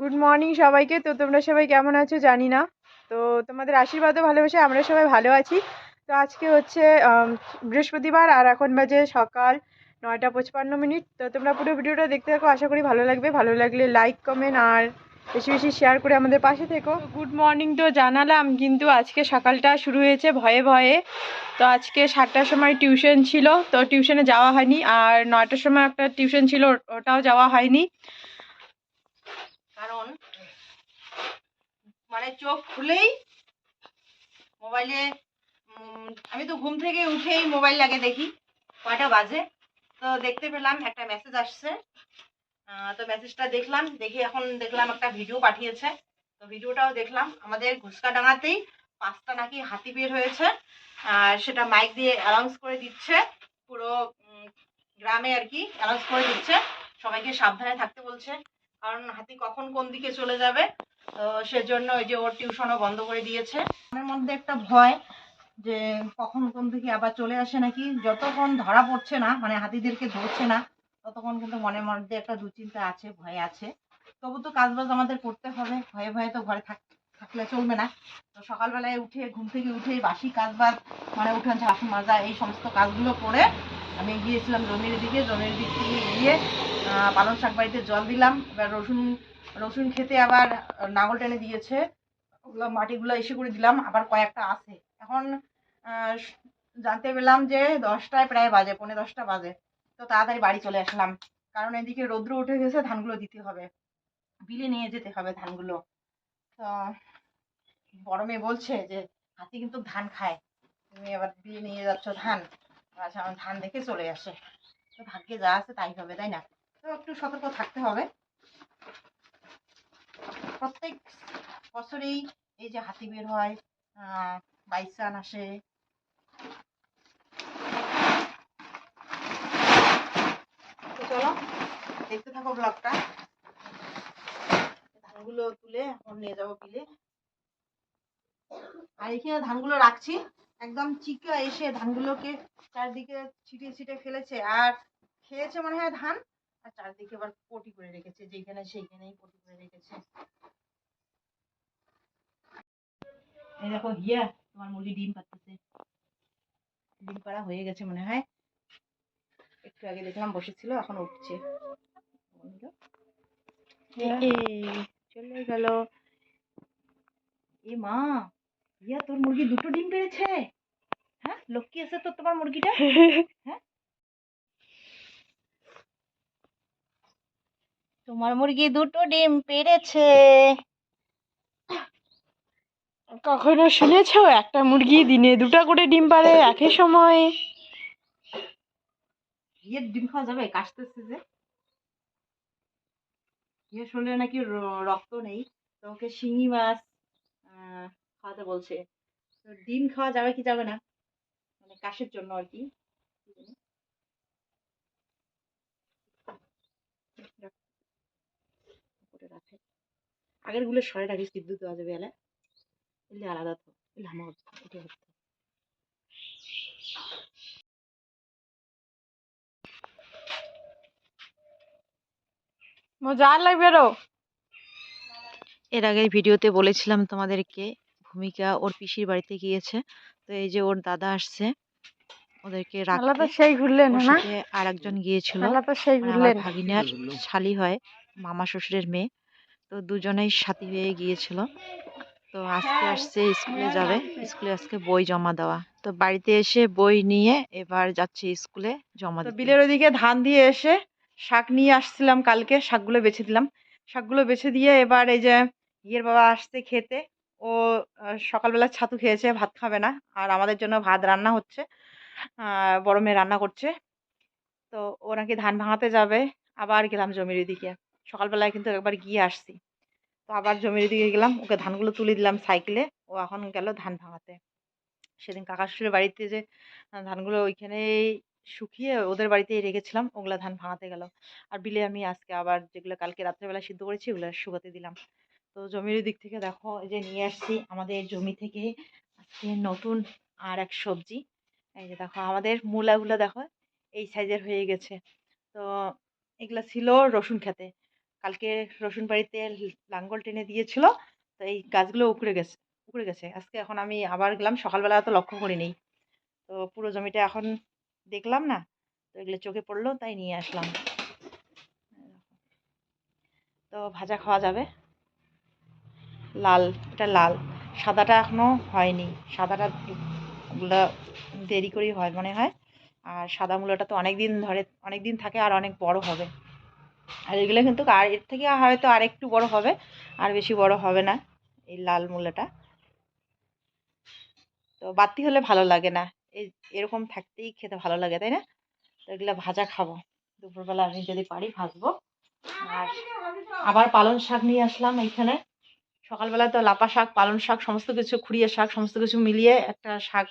Good morning সবাইকে। তো তোমরা সবাই কেমন আছো? জানি না। তো তোমাদের আশীর্বাদও ভালোবাসে, আমরা সবাই ভালো আছি। তো আজকে হচ্ছে বৃহস্পতিবার, আর এখন বাজে সকাল নয়টা পঁচপান্ন মিনিট। তো তোমরা পুরো ভিডিওটা দেখতে থাকো, আশা করি ভালো লাগবে। ভালো লাগলে লাইক কমেন্ট আর বেশি বেশি শেয়ার করে আমাদের পাশে থেকো। গুড মর্নিং তো জানালাম, কিন্তু আজকে সকালটা শুরু হয়েছে ভয়ে ভয়ে। তো আজকে সাতটার সময় টিউশন ছিল, তো টিউশনে যাওয়া হয়নি। আর নয়টার সময় একটা টিউশন ছিল, ওটাও যাওয়া হয়নি। কারণ মানে চোখ খুলেই মোবাইলে আমি তো ঘুম থেকে উঠেই মোবাইল লাগে দেখি। কয়টা বাজে? তো দেখতে পেলাম একটা মেসেজ আসছে। তো মেসেজটা দেখলাম, দেখে এখন দেখলাম একটা ভিডিও পাঠিয়েছে। তো ভিডিওটাও দেখলাম। আমাদের ঘুসকাডাঙ্গাতেই পাঁচটা নাকি হাতি বের হয়েছে। আর সেটা মাইক দিয়ে অ্যানাউন্স করে দিচ্ছে। পুরো গ্রামে আর কি অ্যানাউন্স করে দিচ্ছে। সবাইকে সাবধানে থাকতে বলছে। কারণ হাতি কখন কোন দিকে চলে যাবে? তো সেজন্য ওই যে ওর টিউশনও বন্ধ করে দিয়েছে। আমার মধ্যে একটা ভয় যে কখন কোন দিকে আবার চলে আসে নাকি? যতক্ষণ ধরা পড়ছে না মানে হাতিদেরকে ধরছে না ততক্ষণ কিন্তু মনের মধ্যে একটা দুশ্চিন্তা আছে ভয় আছে। তবু তো কাজবাজ আমাদের করতে হবে। ভয়ে ভয়ে তো ঘরে থাক থাকলে চলবে না। তো সকালবেলায় উঠে ঘুম থেকে উঠে বাসি কাজবাজ মানে উঠান ঝাঁসু মাজা এই সমস্ত কাজগুলো করে আমি গিয়েছিলাম জমির দিকে। জমির দিক থেকে গিয়ে আহ, পালং শাক বাড়িতে জল দিলাম। এবার রসুন রসুন খেতে আবার নাঙল টেনে দিয়েছে। ওগুলো মাটিগুলো এসে করে দিলাম। আবার কয়েকটা আছে। এখন জানতে পেলাম যে দশটায় প্রায় বাজে পৌনে দশটা বাজে। তো তাড়াতাড়ি বাড়ি চলে আসলাম। কারণ এদিকে রৌদ্র উঠে গেছে, ধানগুলো দিতে হবে। বিলে নিয়ে যেতে হবে ধানগুলো। তো বড় মেয়ে বলছে যে, হাতি কিন্তু ধান খায়। তুমি আবার বিলে নিয়ে যাচ্ছ ধান। আমার ধান দেখে চলে আসে। তো ভাগ্যে যা আছে তাই হবে, তাই না? তো একটু সতর্ক থাকতে হবে। প্রত্যেক বছরেই এই যে হাতি বের হয় বাইসান আসে। চলো, দেখতে থাকো ব্লগটা ধানগুলো তুলে এখন নিয়ে যাব বিলে। আর এখানে ধানগুলো রাখছি। একদম চিকা এসে ধানগুলোকে চারদিকে ছিটিয়ে ছিটিয়ে ফেলেছে। আর খেয়েছে মনে হয় ধান, আর চারদিকে আবার পটি করে রেখেছে, যেখানে সেইখানেই পটি করে রেখেছে। এই দেখো, হিয়া, তোমার মুরগি ডিম পাচ্ছে ডিম পাড়া হয়ে গেছে মনে হয়। একটু আগে দেখলাম বসেছিল এখন উঠছে। চলে গেল। এ মা হিয়া তোর মুরগি দুটো ডিম পেড়েছে হ্যাঁ লক্ষ্মী আছে তো তোমার মুরগিটা? হ্যাঁ? তোমার মুরগি দুটো ডিম পেড়েছে কখনো শুনেছো একটা মুরগি দিনে দুটো করে ডিম পারে একই সময়? হিয়ের ডিম খাওয়া যাবে? কাশতেছে যে। হিয়ের শরীরে নাকি রক্ত নেই। তো ওকে শিঙি মাছ খাওয়াতে বলছে। তো ডিম খাওয়া যাবে কি যাবে না? মানে কাশের জন্য আর কি। রাখে। আগেরগুলো সরে রাখিস বিদ্যুৎ দেওয়া যাবে এলে। এলে আলাদা তো। এলে আমার এটা হচ্ছে মজা এর আগের ভিডিওতে বলেছিলাম তোমাদেরকে ভূমিকা ওর পিসির বাড়িতে গিয়েছে তো এই যে ওর দাদা আসছে ওদেরকে রাখতে সেই ঘুরলেন না? আর একজন গিয়েছিল। সেই মানে ঘুরলেন। ভাগিনার শালি হয় মামা শ্বশুরের মেয়ে তো দুজনেই সাথী হয়ে গিয়েছিল। তো আজকে আসছে স্কুলে যাবে। স্কুলে আজকে বই জমা দেওয়া। তো বাড়িতে এসে বই নিয়ে এবার যাচ্ছে স্কুলে জমা বিলের ওদিকে ধান দিয়ে এসে শাক নিয়ে আসছিলাম কালকে, শাকগুলো বেছে দিলাম। শাকগুলো বেছে দিয়ে এবার এই যে ইয়ের বাবা আসছে খেতে। ও সকালবেলা ছাতু খেয়েছে, ভাত খাবে না। আর আমাদের জন্য ভাত রান্না হচ্ছে। বড় মেয়ে রান্না করছে। তো ও নাকি ধান ভাঙাতে যাবে। আবার গেলাম জমির দিকে সকালবেলায় কিন্তু একবার গিয়ে আসছি। তো আবার জমির দিকে গেলাম। ওকে ধানগুলো তুলে দিলাম সাইকেলে। ও এখন গেল ধান ভাঙাতে। সেদিন কাকা শ্বশুরের বাড়িতে যে ধানগুলো ওইখানেই শুকিয়ে ওদের বাড়িতেই রেখেছিলাম, ওগুলা ধান ভাঙাতে গেল। আর বিলে আমি আজকে আবার যেগুলো কালকে রাত্রেবেলা সিদ্ধ করেছি, ওগুলো শুকাতে দিলাম। তো জমির দিক থেকে দেখো, এই যে নিয়ে আসছি আমাদের জমি থেকে আজকে নতুন আর এক সবজি। এই যে দেখো, আমাদের মূলাগুলো দেখো, এই সাইজের হয়ে গেছে। তো এগুলা ছিল রসুন খেতে। কালকে রসুন বাড়িতে লাঙ্গল টেনে দিয়েছিল, তো এই গাছগুলো উকড়ে গেছে উকড়ে গেছে। আজকে এখন আমি আবার গেলাম, সকালবেলা তো লক্ষ্য করিনি। তো পুরো জমিটা এখন দেখলাম না তো এগুলো চোখে পড়ল তাই নিয়ে আসলাম তো ভাজা খাওয়া যাবে। লাল, এটা লাল। সাদাটা এখনও হয়নি। সাদাটা গুলো দেরি করেই হয় মনে হয়। আর সাদা মূলাটা তো অনেক দিন ধরে, অনেক দিন থাকে আর অনেক বড় হবে। আর এগুলো কিন্তু আর এর থেকে হয়তো আর একটু বড় হবে, আর বেশি বড় হবে না এই লাল মূলাটা। তো বাড়তি হলে ভালো লাগে না। এরকম থাকতেই খেতে ভালো লাগে, তাই না? তো এগুলো ভাজা খাব। দুপুরবেলা আমি যদি পারি ভাজবো। আর আবার পালং শাক নিয়ে আসলাম এইখানে। সকালবেলা তো লাপা শাক, পালং শাক, সমস্ত কিছু, খুঁড়িয়ে শাক, সমস্ত কিছু মিলিয়ে একটা শাক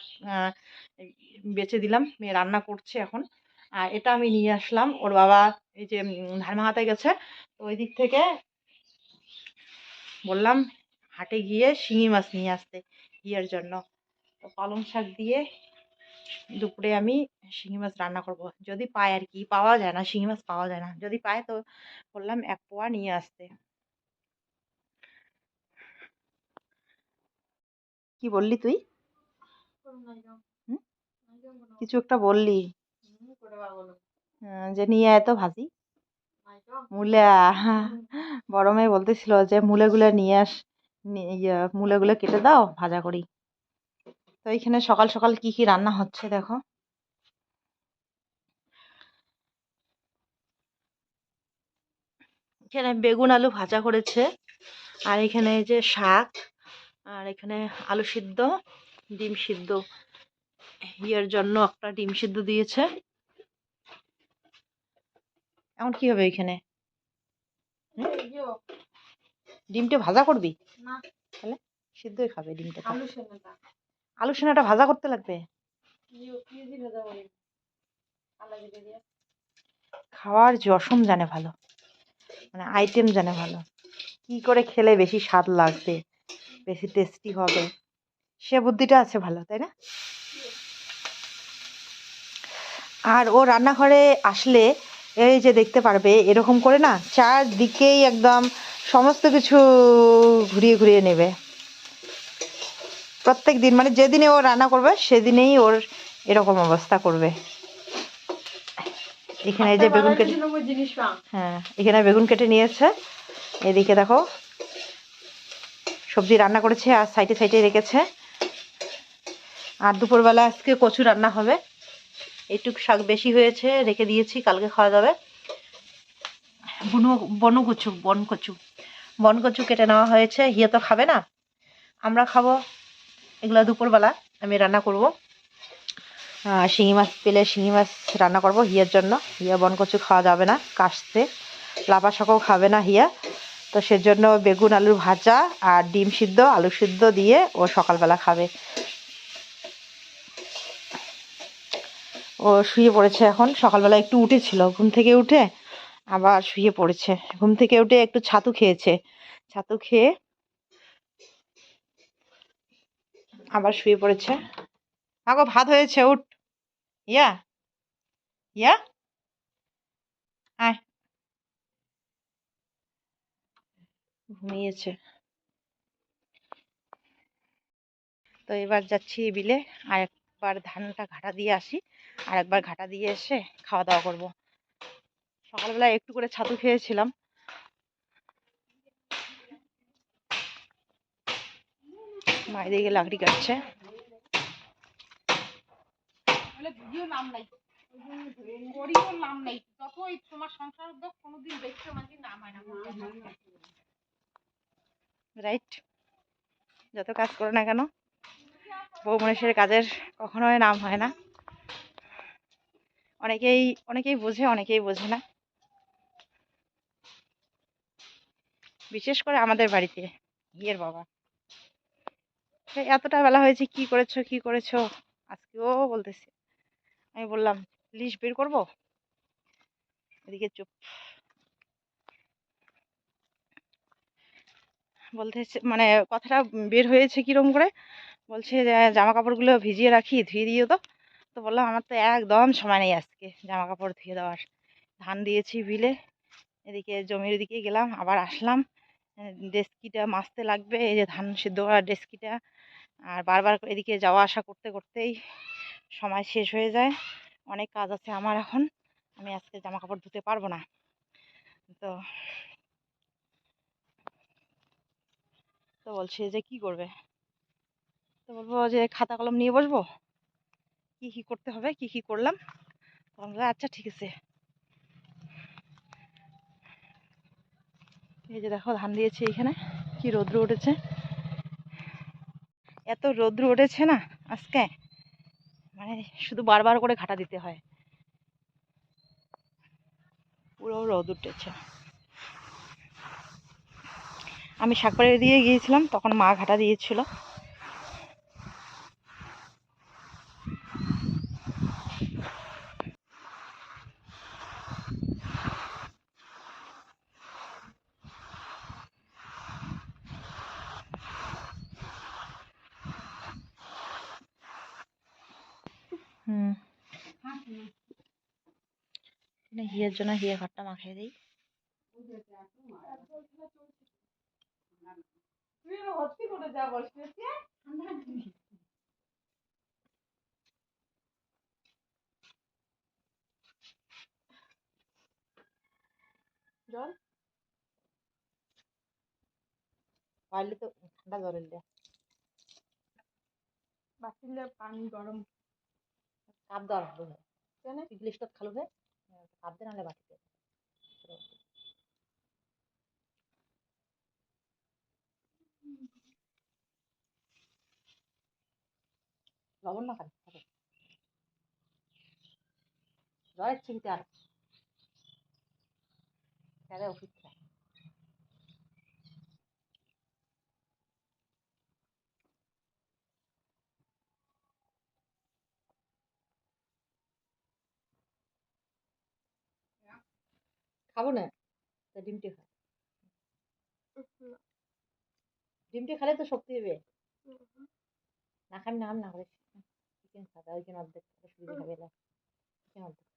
বেছে দিলাম। মেয়ে রান্না করছে এখন। আর এটা আমি নিয়ে আসলাম। ওর বাবা এই যে ধারমাহাতে গেছে। তো ওই দিক থেকে বললাম, হাটে গিয়ে শিঙি মাছ নিয়ে আসতে ইয়ের জন্য। তো পালং শাক দিয়ে দুপুরে আমি শিঙি মাছ রান্না করব। যদি পাই আর কি পাওয়া যায় না, শিঙি মাছ পাওয়া যায় না। যদি পায় তো বললাম এক পোয়া নিয়ে আসতে। কি বললি তুই? কিছু একটা বললি। যে নিয়ে আয় তো ভাজি। মূলা, বড় মেয়ে বলতেছিল যে মূলেগুলো নিয়ে আস ইয়ে মূলেগুলো কেটে দাও, ভাজা করি। তো এইখানে সকাল সকাল কি কি রান্না হচ্ছে দেখো? এখানে বেগুন আলু ভাজা করেছে। আর এখানে এই যে শাক আর এখানে আলু সিদ্ধ ডিম সিদ্ধ। ইয়ের জন্য একটা ডিম সিদ্ধ দিয়েছে। এখন কি হবে এখানে? ডিমটা ভাজা করবি? না। তাহলে সিদ্ধই খাবে ডিমটা। আলু সোনাটা ভাজা করতে লাগবে? খাওয়ার জসম জানে ভালো। মানে আইটেম জানে ভালো। কি করে খেলে বেশি স্বাদ লাগবে? বেশি টেস্টি হবে? সে বুদ্ধিটা আছে ভালো তাই না? আর ও রান্নাঘরে আসলে এই যে দেখতে পারবে এরকম করে না চারদিকেই একদম সমস্ত কিছু ঘুরিয়ে ঘুরিয়ে নেবে। প্রত্যেক দিন মানে যেদিনে ও রান্না করবে সেদিনেই ওর এরকম অবস্থা করবে। এখানে এই যে বেগুন কেটে হ্যাঁ এখানে বেগুন কেটে নিয়েছে। এদিকে দেখো সবজি রান্না করেছে আর সাইডে সাইডে রেখেছে। আর দুপুরবেলা আজকে কচু রান্না হবে। এইটুক শাক বেশি হয়েছে রেখে দিয়েছি কালকে খাওয়া যাবে। বুনো বন কচু বন কচু। বন কচু কেটে নেওয়া হয়েছে হিয়ে তো খাবে না। আমরা খাব। এগুলো দুপুরবেলা আমি রান্না করব। শিঙি মাছ পেলে শিঙি মাছ রান্না করব হিয়ার জন্য। হিয়া বন কচু খাওয়া যাবে না, কাশতে। লাফা শাকও খাবে না হিয়া। তো সেজন্য বেগুন, আলুর ভাজা আর ডিম সিদ্ধ, আলু সিদ্ধ দিয়ে ও সকালবেলা খাবে। ও শুয়ে পড়েছে এখন, সকালবেলা একটু উঠেছিল। ঘুম থেকে উঠে আবার শুয়ে পড়েছে। ঘুম থেকে উঠে একটু ছাতু খেয়েছে। ছাতু খেয়ে আবার শুয়ে পড়েছে। আগো, ভাত হয়েছে, উঠ। ইয়া ইয়া ঘুমিয়েছে। তো এবার যাচ্ছি বিলে, আর একবার ধানটা ঘাটা দিয়ে আসি, আর একবার ঘাটা দিয়ে এসে খাওয়া দাওয়া করব। সকালবেলা একটু করে ছাতু খেয়েছিলাম মায়ের দিকে লাকড়ি কাটছে ভিডিও নাম নাই করিও নাম নাই যতই তোমার সংসার উদ্যোগ কোনোদিন দেখছ নাম হয় না রাইট যত কাজ করো না কেন বউ মানুষের কাজের কখনোই নাম হয় না। অনেকেই অনেকেই বোঝে অনেকেই বোঝে না। বিশেষ করে আমাদের বাড়িতে বিয়ের বাবা। এতটা বেলা হয়েছে, কি করেছ কি করেছ? আজকেও বলতেছে। আমি বললাম লিস্ট বের করব? এদিকে চুপ। বলতেছে মানে কথাটা বের হয়েছে কিরম করে? বলছে জামা কাপড়গুলো ভিজিয়ে রাখি, ধুয়ে দিও তো। তো বললাম, আমার তো একদম সময় নেই আজকে জামা কাপড় ধুয়ে দেওয়ার। ধান দিয়েছি বিলে, এদিকে জমির দিকে গেলাম, আবার আসলাম। ডেস্কিটা মাজতে লাগবে, এই যে ধান সিদ্ধ করা ডেস্কিটা। আর বারবার এদিকে যাওয়া আসা করতে করতেই সময় শেষ হয়ে যায়। অনেক কাজ আছে আমার এখন। আমি আজকে জামা কাপড় ধুতে পারব না। তো তো বলছে যে কি করবে? তো বলব যে খাতা কলম নিয়ে বসবো। কি কি করতে হবে, কি কি করলাম? তখন আচ্ছা ঠিক আছে। এই যে দেখো, ধান দিয়েছে এইখানে কি রৌদ্র উঠেছে। এত রৌদ্র উঠেছে না আজকে? মানে শুধু বারবার করে ঘাটা দিতে হয়। পুরো রোদ উঠেছে। আমি শাকবাড়ি দিয়ে গিয়েছিলাম, তখন মা ঘাটা দিয়েছিল। হুম। হিয়ের জন্য হিয়ে ঘরটা মাখিয়ে দিই। জল? পারলে তো ঠান্ডা পানি গরম। কাপ দেওয়া লাগবে কেন? গ্লিসটা খালো হে কাপ দে নাহলে বাটিতে। লবণ না খালি জলের চিনতে আর। ওষুধ খাব না তা ডিমটি খা ডিমটি খেলে তো শক্তি হবে না খাবি না না করে চিকেন খাবে ওই জন্য অর্ধেক খাবে সুবিধা হবে না চিকেন অর্ধেক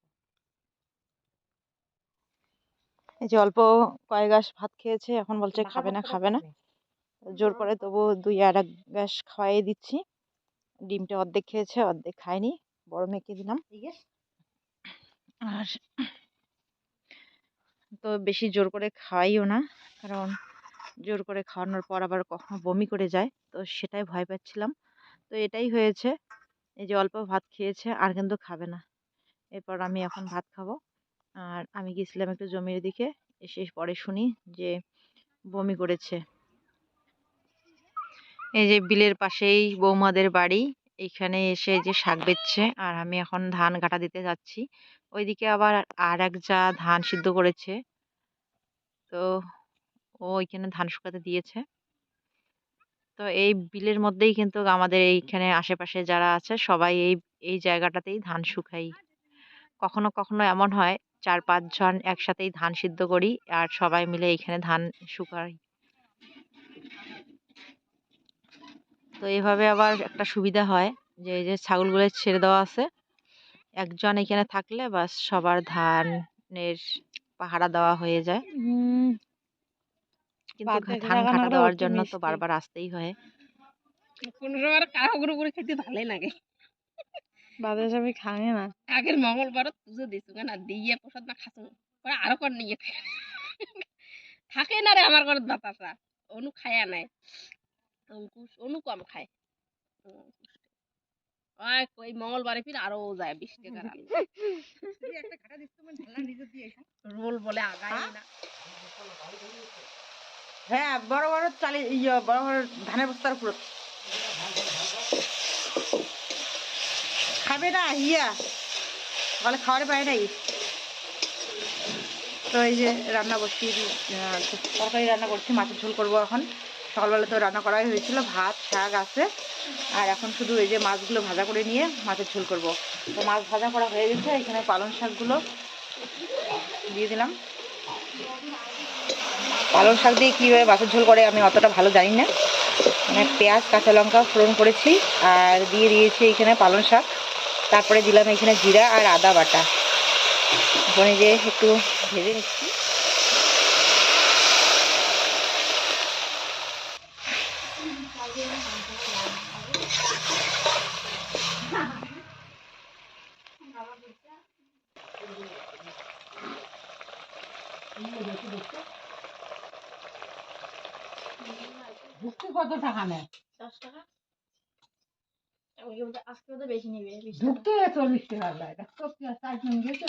এই যে অল্প কয়েক গাছ ভাত খেয়েছে এখন বলছে খাবে না খাবে না। জোর করে তবু দুই আর এক গ্যাস খাওয়াই দিচ্ছি। ডিমটা অর্ধেক খেয়েছে অর্ধেক খায়নি বড় মেয়েকে দিলাম। আর তো বেশি জোর করে খাওয়াইও না। কারণ জোর করে খাওয়ানোর পর আবার কখনো বমি করে যায়, তো সেটাই ভয় পাচ্ছিলাম। তো এটাই হয়েছে, এই যে অল্প ভাত খেয়েছে, আর কিন্তু খাবে না। এরপর আমি এখন ভাত খাব। আর আমি গেছিলাম একটু জমির দিকে, এসে পরে শুনি যে বমি করেছে। এই যে বিলের পাশেই বৌমাদের বাড়ি, এইখানে এসে যে শাক বেচছে, আর আমি এখন ধান কাটা দিতে যাচ্ছি। ওইদিকে আবার আর এক যা ধান সিদ্ধ করেছে তো ও ওইখানে ধান শুকাতে দিয়েছে। তো এই বিলের মধ্যেই কিন্তু আমাদের এইখানে আশেপাশে যারা আছে সবাই এই এই জায়গাটাতেই ধান শুকাই। কখনো কখনো এমন হয় চার পাঁচজন একসাথেই ধান সিদ্ধ করি আর সবাই মিলে এইখানে ধান শুকাই। তো এভাবে আবার একটা সুবিধা হয় যে, এই যে ছাগলগুলো ছেড়ে দেওয়া আছে। একজন এখানে থাকলে বাস সবার ধানের পাহারা দেওয়া হয়ে যায়। কিন্তু ধান কাটা দেওয়ার জন্য তো। বারবার আসতেই হয়। পনেরো বার কারাগুরু করে খেতে ভালোই লাগে। বাদে সবই খাঙে না। আগের মঙ্গলবার পুজো দিছু না দিয়ে প্রসাদ না খাসু পরে আরও কর নিয়ে থাকে না রে আমার ঘরে বাতাসা। অনু খায়া নাই। অঙ্কুশ অনু কম খায়। ওই মঙ্গলবারে ফির আরও যায় বিশ রোল বলে আগাই না। হ্যাঁ বড় বড় চালে ইয়ে বড় বড় ধানের বস্তার উপর খাবে না ইয়া। বলে খাওয়ারে পায় নাই। তো এই যে রান্না বসিয়ে আহ, তরকারি রান্না করছি মাছের ঝোল করব এখন। সকালবেলা তো রান্না করাই হয়েছিল ভাত শাক আছে। আর এখন শুধু এই যে মাছগুলো ভাজা করে নিয়ে মাছের ঝোল করব। তো মাছ ভাজা করা হয়ে গেছে, এখানে পালং শাকগুলো দিয়ে দিলাম। পালং শাক দিয়ে কীভাবে মাছের ঝোল করে আমি অতটা ভালো জানি না। মানে পেঁয়াজ, কাঁচা লঙ্কা ফোড়ন করেছি আর দিয়ে দিয়েছি এখানে পালং শাক। তারপরে দিলাম এখানে জিরা আর আদা বাটা। এই যে একটু ভেজে নিচ্ছি। টাকা নেয়? দশ টাকা? আজকে ওদের বেশি নেবে ঢুকতে চল্লিশ টাকা লাগে চারজন গেছে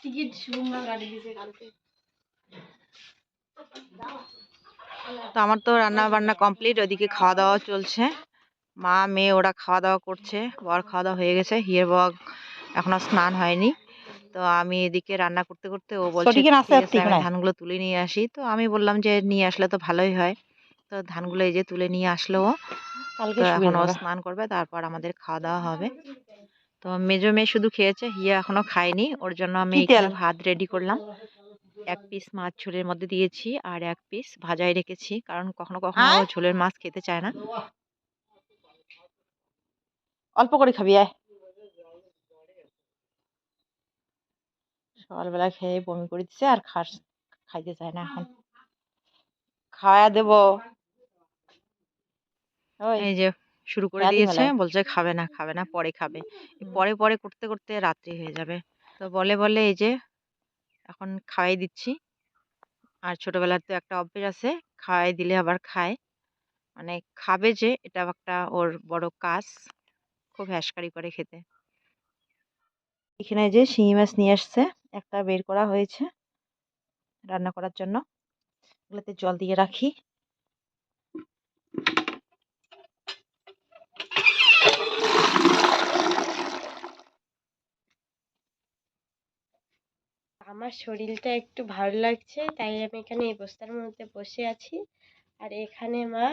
টিকিট শুভঙ্গা গাড়ি দিয়েছে কালকে। তো আমার তো রান্না বান্না কমপ্লিট ওইদিকে খাওয়া দাওয়া চলছে। মা মেয়ে ওরা খাওয়া দাওয়া করছে বর খাওয়া দাওয়া হয়ে গেছে। হিয়ের বক এখনও স্নান হয়নি। তো আমি এদিকে রান্না করতে করতে ও বলছে? ধানগুলো তুলে নিয়ে আসি। তো আমি বললাম যে নিয়ে আসলে তো ভালোই হয়। তো ধানগুলো এই যে তুলে নিয়ে আসলো ও। এখন ও স্নান করবে তারপর আমাদের খাওয়া দাওয়া হবে। তো মেজো মেয়ে শুধু খেয়েছে হিয়া এখনও খায়নি। ওর জন্য আমি ভাত রেডি করলাম। এক পিস মাছ ঝোলের মধ্যে দিয়েছি আর এক পিস ভাজাই রেখেছি কারণ কখনো কখনো ও ঝোলের মাছ খেতে চায় না। অল্প করে খাবি আয়। সকালবেলা খেয়ে বমি করে দিচ্ছে আর খাস খাইতে চায় না এখন। খাওয়া দেবো। এই যে শুরু করে দিয়েছে বলছে খাবে না খাবে না পরে খাবে। পরে পরে করতে করতে রাত্রি হয়ে যাবে। তো বলে বলে এই যে এখন খাওয়াই দিচ্ছি। আর ছোটবেলার তো একটা অভ্যেস আছে খাওয়াই দিলে আবার খায়। মানে খাবে যে এটা একটা ওর বড় কাজ খুব হ্যাসকারি করে খেতে। এখানে যে শিঙি মাছ নিয়ে আসছে। একটা বের করা হয়েছে রান্না করার জন্য। এগুলোতে জল দিয়ে রাখি। আমার শরীরটা একটু ভালো লাগছে, তাই আমি এখানে এই বস্তার মধ্যে বসে আছি। আর এখানে মা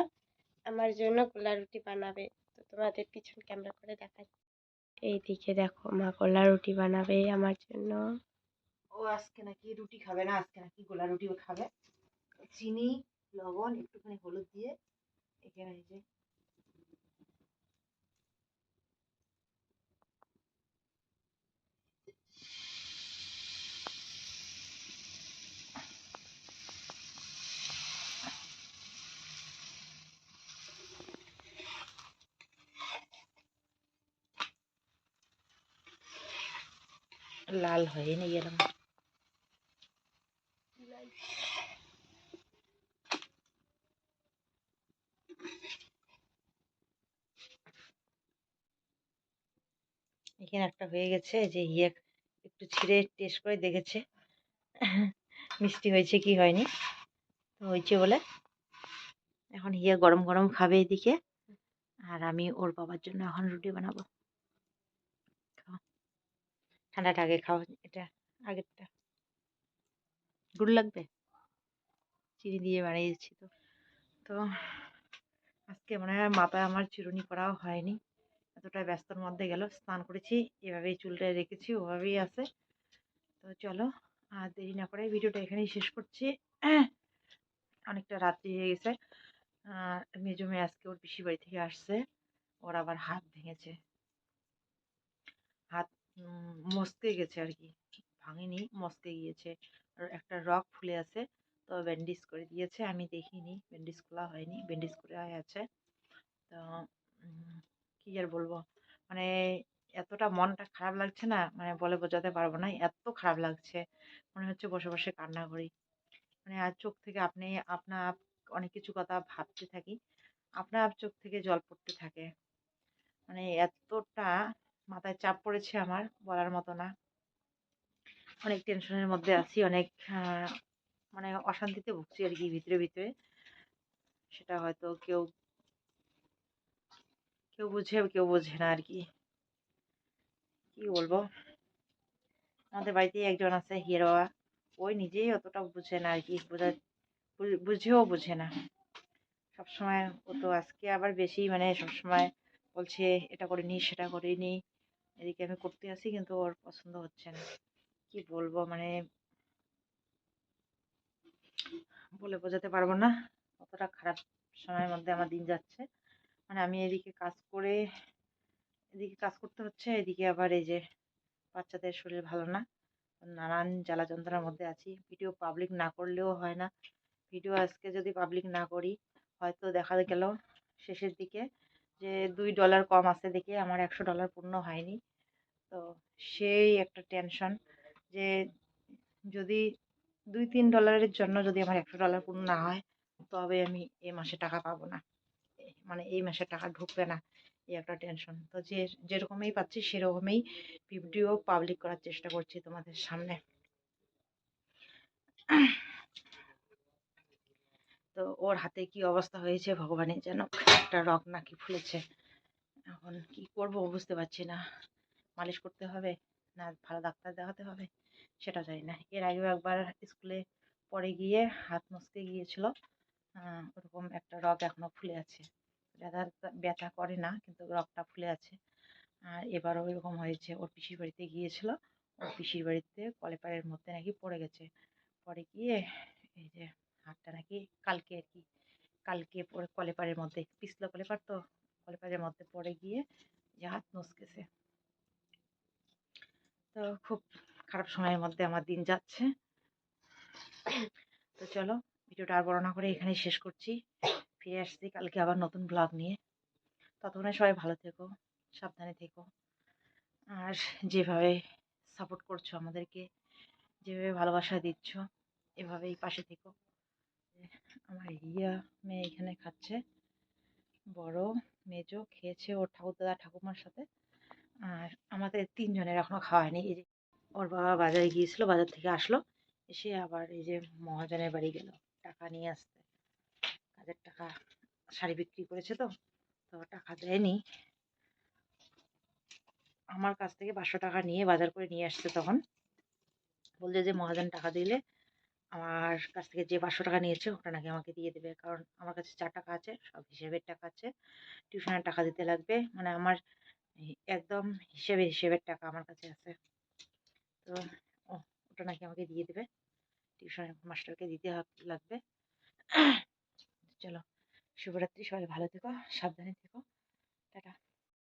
আমার জন্য গোলা রুটি বানাবে। তো তোমাদের পিছন ক্যামেরা করে দেখাই এইদিকে দেখো মা গোলা রুটি বানাবে আমার জন্য। ও আজকে নাকি রুটি খাবে না, আজকে নাকি গোলা রুটি ও খাবে। চিনি, লবণ, একটুখানি হলুদ দিয়ে এখানে এই যে। লাল হয়ে নিয়ে গেলাম এখানে গেছে যে ইয়ে একটু ছিঁড়ে টেস্ট করে দেখেছে। মিষ্টি হয়েছে কি হয়নি। তো হয়েছে বলে এখন হিয়া গরম গরম খাবে এদিকে। আর আমি ওর বাবার জন্য এখন রুটি বানাবো। ঠান্ডাটা আগে খাও এটা আগেরটা। গুড় লাগবে? চিনি দিয়ে বানিয়েছি তো। তো আজকে মনে হয় মাথায় আমার চিরুনি করাও হয়নি। এতটা ব্যস্তর মধ্যে গেল, স্নান করেছি, এভাবেই চুলটা রেখেছি, ওভাবেই আছে। তো চলো, আর দেরি না করে ভিডিওটা এখানেই শেষ করছি। অনেকটা রাত্রি হয়ে গেছে। মেজো মেয়ে আজকে ওর পিসি বাড়ি থেকে আসছে, ওর আবার হাত ভেঙেছে। হাত মস্কে গেছে আর কি, ভাঙেনি, মস্কে গিয়েছে। আর একটা রক ফুলে আছে, তো ব্যান্ডেজ করে দিয়েছে, আমি দেখিনি, ব্যান্ডেজ খোলা হয়নি, ব্যান্ডেজ করে আছে। তো কি আর বলব? মানে এতটা মনটা খারাপ লাগছে না মানে বলে বোঝাতে পারব না, এত খারাপ লাগছে। মনে হচ্ছে বসে বসে কান্না করি। মানে আর চোখ থেকে আপনি, আপনা, আপ অনেক কিছু কথা ভাবতে থাকি, আপনা, আপ চোখ থেকে জল পড়তে থাকে। মানে এতটা মাথায় চাপ পড়েছে আমার, বলার মতো না। অনেক টেনশনের মধ্যে আছি, অনেক মানে অশান্তিতে ভুগছি আর কি, ভিতরে ভিতরে। সেটা হয়তো কেউ কেউ বুঝে, কেউ বোঝে না আর কি। কি বলব? আমাদের বাড়িতেই একজন আছে হিয়ার ওই নিজেই অতটা বুঝে না আর কি। বোঝা বুঝেও বোঝে না। সবসময় ও তো আজকে আবার বেশি মানে সবসময় বলছে, এটা করে নি সেটা করে নি এদিকে আমি করতে আসি কিন্তু ওর পছন্দ হচ্ছে না। কি বলব? মানে বলে বোঝাতে পারব না। কতটা খারাপ সময়ের মধ্যে আমার দিন যাচ্ছে। মানে আমি এদিকে কাজ করে, এদিকে কাজ করতে হচ্ছে, এদিকে আবার এই যে বাচ্চাদের শরীর ভালো না, নানান জ্বালা যন্ত্রণার মধ্যে আছি। ভিডিও পাবলিক না করলেও হয় না। ভিডিও আজকে যদি পাবলিক না করি, হয়তো দেখা গেল শেষের দিকে যে দুই ডলার কম আছে দেখে আমার একশো ডলার পূর্ণ হয়নি। তো সেই একটা টেনশন যে যদি দুই, তিন ডলারের জন্য যদি আমার একশো ডলার পূর্ণ না হয়, তবে আমি এ মাসে টাকা পাবো না। মানে এই মাসে টাকা ঢুকবে না, এই একটা টেনশন তো যে, যেরকমই পাচ্ছি সেরকমই ভিডিও পাবলিক করার চেষ্টা করছি তোমাদের সামনে। তো ওর হাতে কি অবস্থা হয়েছে ভগবানের যেন একটা রক নাকি ফুলেছে। এখন কি করব বুঝতে পারছি না। মালিশ করতে হবে না ভালো ডাক্তার দেখাতে হবে সেটা জানি না। এর আগেও একবার স্কুলে পরে গিয়ে হাত মুছতে গিয়েছিল। ওরকম একটা রগ এখনও ফুলে আছে। ব্যথা ব্যথা করে না, কিন্তু রগটা ফুলে আছে। আর এবারও এরকম হয়েছে, ওর পিসির বাড়িতে গিয়েছিল, ওর পিসির বাড়িতে কলেপারের মধ্যে নাকি পড়ে গেছে। পরে গিয়ে এই যে হাতটা নাকি কালকে আর কি, কালকে পরে কলেপারের মধ্যে, পিছলো কলেপার তো কলেপারের মধ্যে পড়ে গিয়ে যে হাত মুচকেছে তো খুব খারাপ সময়ের মধ্যে আমার দিন যাচ্ছে। তো চলো, ভিডিওটা আর বড় না করে এখানেই শেষ করছি। ফিরে আসছি। কালকে আবার নতুন ব্লগ নিয়ে। ততক্ষণে সবাই ভালো থেকো, সাবধানে থেকো। আর যেভাবে সাপোর্ট করছ আমাদেরকে, যেভাবে ভালোবাসা দিচ্ছ, এভাবেই পাশে থেকো। আমার রিয়া মেয়ে এখানে খাচ্ছে। বড় মেজো খেয়েছে ওর ঠাকুরদাদা ঠাকুমার সাথে। আর আমাদের তিনজনের এখনও খাওয়া হয়নি। এই যে ওর বাবা বাজারে গিয়েছিল, বাজার থেকে আসলো। এসে আবার এই যে মহাজনের বাড়ি গেল। টাকা নিয়ে আসতে। কাজের টাকা শাড়ি বিক্রি করেছে তো তো টাকা দেয়নি। আমার কাছ থেকে পাঁচশো টাকা নিয়ে বাজার করে নিয়ে আসছে তখন। বলছে যে, মহাজন টাকা দিলে আমার কাছ থেকে যে পাঁচশো টাকা নিয়েছে, ওটা নাকি আমাকে দিয়ে দেবে। কারণ আমার কাছে যা টাকা আছে, সব হিসেবের টাকা আছে। টিউশনের টাকা দিতে লাগবে। মানে আমার একদম হিসেবে হিসেবের টাকা আমার কাছে আছে। তো ওটা নাকি আমাকে দিয়ে দেবে। টিউশনের মাস্টারকে দিতে লাগবে। চলো। শুভরাত্রি সবাই ভালো থেকো সাবধানে থেকো। টাটা।